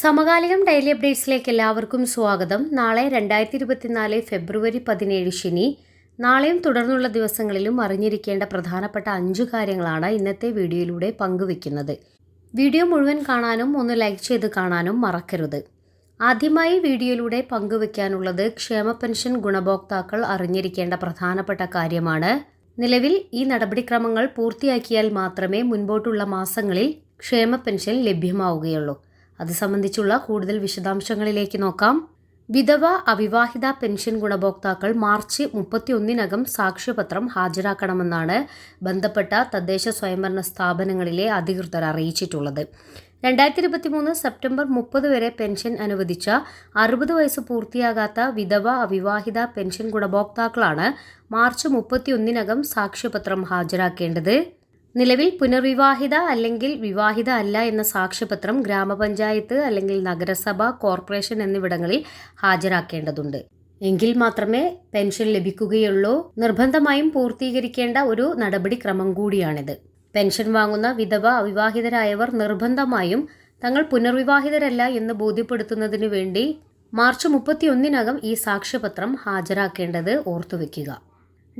സമകാലികം ഡെയിലി അപ്ഡേറ്റ്സിലേക്ക് എല്ലാവർക്കും സ്വാഗതം. നാളെ രണ്ടായിരത്തി ഇരുപത്തിനാല് ഫെബ്രുവരി പതിനേഴ് ശനി. നാളെയും തുടർന്നുള്ള ദിവസങ്ങളിലും അറിഞ്ഞിരിക്കേണ്ട പ്രധാനപ്പെട്ട അഞ്ച് കാര്യങ്ങളാണ് ഇന്നത്തെ വീഡിയോയിലൂടെ പങ്കുവെക്കുന്നത് വീഡിയോ മുഴുവൻ കാണാനും ഒന്ന് ലൈക്ക് ചെയ്ത് കാണാനും മറക്കരുത്. ആദ്യമായി വീഡിയോയിലൂടെ പങ്കുവെക്കാനുള്ളത് ക്ഷേമ പെൻഷൻ ഗുണഭോക്താക്കൾ അറിഞ്ഞിരിക്കേണ്ട പ്രധാനപ്പെട്ട കാര്യമാണ്. നിലവിൽ ഈ നടപടിക്രമങ്ങൾ പൂർത്തിയാക്കിയാൽ മാത്രമേ മുൻപോട്ടുള്ള മാസങ്ങളിൽ ക്ഷേമ പെൻഷൻ ലഭ്യമാവുകയുള്ളൂ. അത് സംബന്ധിച്ചുള്ള കൂടുതൽ വിശദാംശങ്ങളിലേക്ക് നോക്കാം. വിധവ അവിവാഹിത പെൻഷൻ ഗുണഭോക്താക്കൾ മാർച്ച് മുപ്പത്തിയൊന്നിനകം സാക്ഷ്യപത്രം ഹാജരാക്കണമെന്നാണ് ബന്ധപ്പെട്ട തദ്ദേശ സ്വയംഭരണ സ്ഥാപനങ്ങളിലെ അധികൃതർ അറിയിച്ചിട്ടുള്ളത്. രണ്ടായിരത്തി ഇരുപത്തി മൂന്ന് സെപ്റ്റംബർ മുപ്പത് വരെ പെൻഷൻ അനുവദിച്ച അറുപത് വയസ്സ് പൂർത്തിയാകാത്ത വിധവ അവിവാഹിത പെൻഷൻ ഗുണഭോക്താക്കളാണ് മാർച്ച് മുപ്പത്തിയൊന്നിനകം സാക്ഷ്യപത്രം ഹാജരാക്കേണ്ടത്. നിലവിൽ പുനർവിവാഹിത അല്ലെങ്കിൽ വിവാഹിത അല്ല എന്ന സാക്ഷ്യപത്രം ഗ്രാമപഞ്ചായത്ത് അല്ലെങ്കിൽ നഗരസഭ കോർപ്പറേഷൻ എന്നിവിടങ്ങളിൽ ഹാജരാക്കേണ്ടതുണ്ട്. എങ്കിൽ മാത്രമേ പെൻഷൻ ലഭിക്കുകയുള്ളൂ. നിർബന്ധമായും പൂർത്തീകരിക്കേണ്ട ഒരു നടപടിക്രമം കൂടിയാണിത്. പെൻഷൻ വാങ്ങുന്ന വിധവ അവിവാഹിതരായവർ നിർബന്ധമായും തങ്ങൾ പുനർവിവാഹിതരല്ല എന്ന് ബോധ്യപ്പെടുത്തുന്നതിനു വേണ്ടി മാർച്ച് മുപ്പത്തിയൊന്നിനകം ഈ സാക്ഷ്യപത്രം ഹാജരാക്കേണ്ടത് ഓർത്തുവെക്കുക.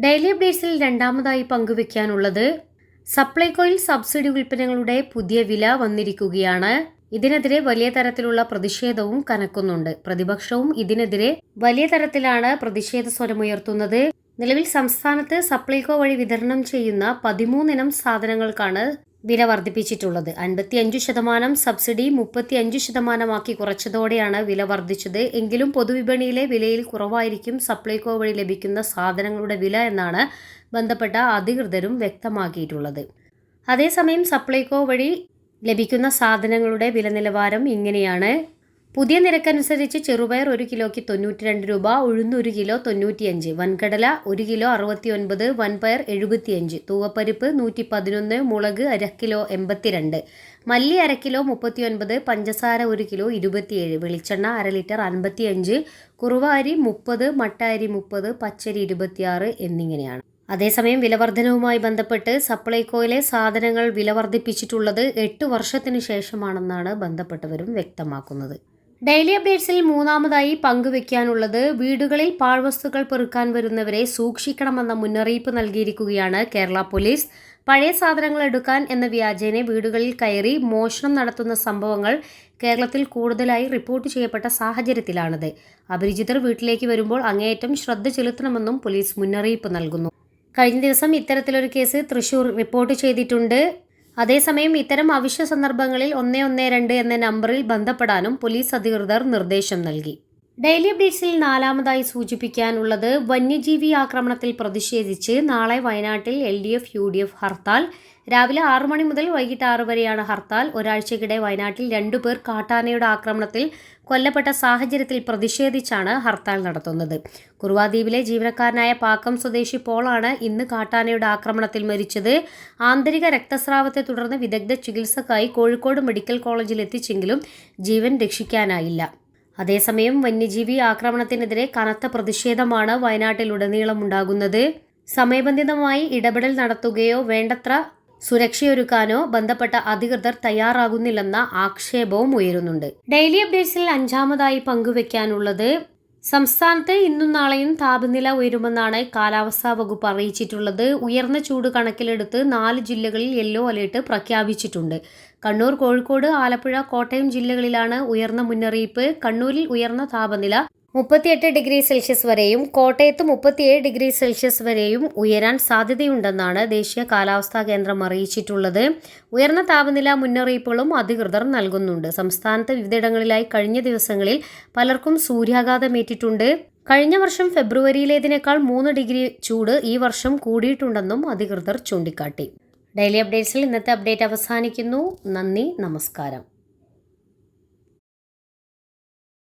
ഡെയിലി അപ്ഡേറ്റ്സിൽ രണ്ടാമതായി പങ്കുവെക്കാനുള്ളത് സപ്ലൈകോയിൽ സബ്സിഡി ഉൽപ്പന്നങ്ങളുടെ പുതിയ വില വന്നിരിക്കുകയാണ്. ഇതിനെതിരെ വലിയ തരത്തിലുള്ള പ്രതിഷേധവും കനക്കുന്നുണ്ട്. പ്രതിപക്ഷവും ഇതിനെതിരെ വലിയ തരത്തിലാണ് പ്രതിഷേധ സ്വരമുയർത്തുന്നത് നിലവിൽ സംസ്ഥാനത്ത് സപ്ലൈകോ വഴി വിതരണം ചെയ്യുന്ന പതിമൂന്നിനം സാധനങ്ങൾക്കാണ് വില വർദ്ധിപ്പിച്ചിട്ടുള്ളത്. അൻപത്തിയഞ്ചു ശതമാനം സബ്സിഡി മുപ്പത്തിയഞ്ചു ശതമാനമാക്കി കുറച്ചതോടെയാണ് വില വർദ്ധിച്ചത്. എങ്കിലും പൊതുവിപണിയിലെ വിലയിൽ കുറവായിരിക്കും സപ്ലൈകോ വഴി ലഭിക്കുന്ന സാധനങ്ങളുടെ വില എന്നാണ് ബന്ധപ്പെട്ട അധികൃതരും വ്യക്തമാക്കിയിട്ടുള്ളത്. അതേസമയം സപ്ലൈകോ വഴി ലഭിക്കുന്ന സാധനങ്ങളുടെ വില നിലവാരം ഇങ്ങനെയാണ്. പുതിയ നിരക്കനുസരിച്ച് ചെറുപയർ ഒരു കിലോയ്ക്ക് തൊണ്ണൂറ്റി രണ്ട് രൂപ ഉഴുന്ന് ഒരു കിലോ തൊണ്ണൂറ്റിയഞ്ച് വൻകടല ഒരു കിലോ അറുപത്തി ഒൻപത് വൻപയർ എഴുപത്തിയഞ്ച് തൂവപ്പരിപ്പ് നൂറ്റി പതിനൊന്ന് മുളക് അര കിലോ എൺപത്തിരണ്ട് മല്ലി അര കിലോ മുപ്പത്തി ഒൻപത് പഞ്ചസാര ഒരു കിലോ ഇരുപത്തിയേഴ് വെളിച്ചെണ്ണ അര ലിറ്റർ അൻപത്തിയഞ്ച് കുറുവ അരി മുപ്പത് മട്ട അരി മുപ്പത് പച്ചരി ഇരുപത്തിയാറ് എന്നിങ്ങനെയാണ്. അതേസമയം വിലവർധനവുമായി ബന്ധപ്പെട്ട് സപ്ലൈകോയിലെ സാധനങ്ങൾ വില വർദ്ധിപ്പിച്ചിട്ടുള്ളത് എട്ട് വർഷത്തിനു ശേഷമാണെന്നാണ് ബന്ധപ്പെട്ടവരും വ്യക്തമാക്കുന്നത്. ഡെയിലി അപ്ഡേറ്റ്സിൽ മൂന്നാമതായി പങ്കുവെക്കാനുള്ളത് വീടുകളിൽ പാഴ്വസ്തുക്കൾ പെറുക്കാൻ വരുന്നവരെ സൂക്ഷിക്കണമെന്ന മുന്നറിയിപ്പ് നൽകിയിരിക്കുകയാണ് കേരള പോലീസ്. പഴയ സാധനങ്ങൾ എടുക്കാൻ എന്ന വ്യാജേനെ വീടുകളിൽ കയറി മോഷണം നടത്തുന്ന സംഭവങ്ങൾ കേരളത്തിൽ കൂടുതലായി റിപ്പോർട്ട് ചെയ്യപ്പെട്ട സാഹചര്യത്തിലാണിത്. അപരിചിതർ വീട്ടിലേക്ക് വരുമ്പോൾ അങ്ങേയറ്റം ശ്രദ്ധ ചെലുത്തണമെന്നും പോലീസ് മുന്നറിയിപ്പ് നൽകുന്നു. കഴിഞ്ഞ ദിവസം ഇത്തരത്തിലൊരു കേസ് തൃശൂർ റിപ്പോർട്ട് ചെയ്തിട്ടുണ്ട്. അതേസമയം ഇത്തരം അവശ്യ സന്ദർഭങ്ങളിൽ ഒന്ന് ഒന്ന് രണ്ട് എന്ന നമ്പറിൽ ബന്ധപ്പെടാനും പോലീസ് അധികൃതർ നിർദ്ദേശം നൽകി ഡെയിലി അപ്ഡേറ്റ്സിൽ നാലാമതായി സൂചിപ്പിക്കാനുള്ളത് വന്യജീവി ആക്രമണത്തിൽ പ്രതിഷേധിച്ച് നാളെ വയനാട്ടിൽ L D F U D F hartal. രാവിലെ ആറു മണി മുതൽ വൈകിട്ട് ആറ് വരെയാണ് ഹർത്താൽ. ഒരാഴ്ചക്കിടെ വയനാട്ടിൽ രണ്ടുപേർ കാട്ടാനയുടെ ആക്രമണത്തിൽ കൊല്ലപ്പെട്ട സാഹചര്യത്തിൽ പ്രതിഷേധിച്ചാണ് ഹർത്താൽ നടത്തുന്നത്. കുറുവാദ്വീപിലെ ജീവനക്കാരനായ പാക്കം സ്വദേശി പോളാണ് ഇന്ന് കാട്ടാനയുടെ ആക്രമണത്തിൽ മരിച്ചത്. ആന്തരിക രക്തസ്രാവത്തെ തുടർന്ന് വിദഗ്ധ ചികിത്സക്കായി കോഴിക്കോട് മെഡിക്കൽ കോളേജിൽ എത്തിച്ചെങ്കിലും ജീവൻ രക്ഷിക്കാനായില്ല. അതേസമയം വന്യജീവി ആക്രമണത്തിനെതിരെ കനത്ത പ്രതിഷേധമാണ് വയനാട്ടിലുടനീളമുണ്ടാകുന്നത്. സമയബന്ധിതമായി ഇടപെടൽ നടത്തുകയോ വേണ്ടത്ര സുരക്ഷയൊരുക്കാനോ ബന്ധപ്പെട്ട അധികൃതർ തയ്യാറാകുന്നില്ലെന്ന ആക്ഷേപവും ഉയരുന്നുണ്ട്. ഡെയിലി അപ്ഡേറ്റ്സിൽ അഞ്ചാമതായി പങ്കുവെക്കാനുള്ളത് സംസ്ഥാനത്ത് ഇന്നും നാളെയും താപനില ഉയരുമെന്നാണ് കാലാവസ്ഥാ വകുപ്പ് അറിയിച്ചിട്ടുള്ളത്. ഉയർന്ന ചൂട് കണക്കിലെടുത്ത് നാല് ജില്ലകളിൽ യെല്ലോ അലേർട്ട് പ്രഖ്യാപിച്ചിട്ടുണ്ട്. കണ്ണൂർ കോഴിക്കോട് ആലപ്പുഴ കോട്ടയം ജില്ലകളിലാണ് ഉയർന്ന മുന്നറിയിപ്പ്. കണ്ണൂരിൽ ഉയർന്ന താപനില മുപ്പത്തിയെട്ട് ഡിഗ്രി സെൽഷ്യസ് വരെയും കോട്ടയത്ത് മുപ്പത്തിയേഴ് ഡിഗ്രി സെൽഷ്യസ് വരെയും ഉയരാൻ സാധ്യതയുണ്ടെന്നാണ് ദേശീയ കാലാവസ്ഥാ കേന്ദ്രം അറിയിച്ചിട്ടുള്ളത്. ഉയർന്ന താപനില മുന്നറിയിപ്പുകളും അധികൃതർ നൽകുന്നുണ്ട്. സംസ്ഥാനത്ത് വിവിധയിടങ്ങളിലായി കഴിഞ്ഞ ദിവസങ്ങളിൽ പലർക്കും സൂര്യാഘാതമേറ്റിട്ടുണ്ട് കഴിഞ്ഞ വർഷം ഫെബ്രുവരിയിലേതിനേക്കാൾ മൂന്ന് ഡിഗ്രി ചൂട് ഈ വർഷം കൂടിയിട്ടുണ്ടെന്നും അധികൃതർ ചൂണ്ടിക്കാട്ടി. ഡെയിലി അപ്ഡേറ്റ്സിൽ ഇന്നത്തെ അപ്ഡേറ്റ് അവസാനിക്കുന്നു. നന്ദി നമസ്കാരം.